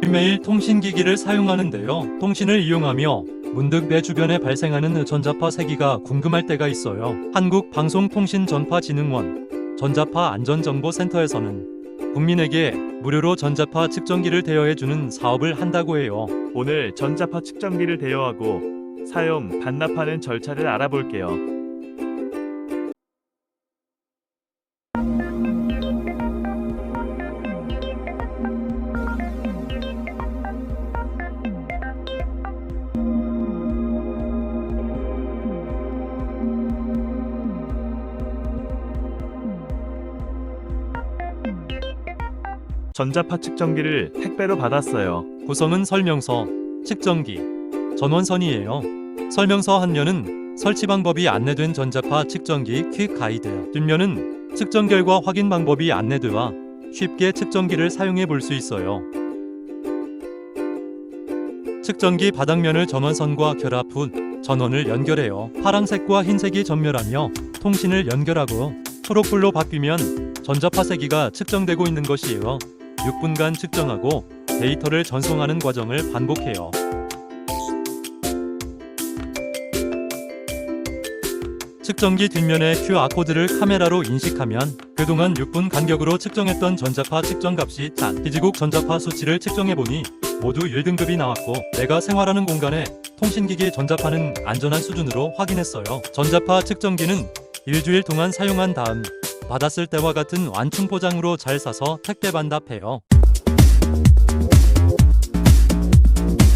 매일매일 통신기기를 사용하는데요. 통신을 이용하며 문득 내 주변에 발생하는 전자파 세기가 궁금할 때가 있어요. 한국방송통신전파진흥원 전자파 안전정보센터에서는 국민에게 무료로 전자파 측정기를 대여해주는 사업을 한다고 해요. 오늘 전자파 측정기를 대여하고 사용 반납하는 절차를 알아볼게요. 전자파 측정기를 택배로 받았어요. 구성은 설명서, 측정기, 전원선이에요. 설명서 한 면은 설치 방법이 안내된 전자파 측정기 퀵 가이드, 뒷면은 측정 결과 확인 방법이 안내되어 쉽게 측정기를 사용해 볼 수 있어요. 측정기 바닥면을 전원선과 결합 후 전원을 연결해요. 파란색과 흰색이 전멸하며 통신을 연결하고 초록불로 바뀌면 전자파 세기가 측정되고 있는 것이에요. 6분간 측정하고 데이터를 전송하는 과정을 반복해요. 측정기 뒷면의 QR코드를 카메라로 인식하면 그동안 6분 간격으로 측정했던 전자파 측정값이 단 기지국 전자파 수치를 측정해보니 모두 1등급이 나왔고 내가 생활하는 공간에 통신기기 전자파는 안전한 수준으로 확인했어요. 전자파 측정기는 일주일 동안 사용한 다음 받았을 때와 같은 완충 포장으로 잘 싸서 택배 반납해요.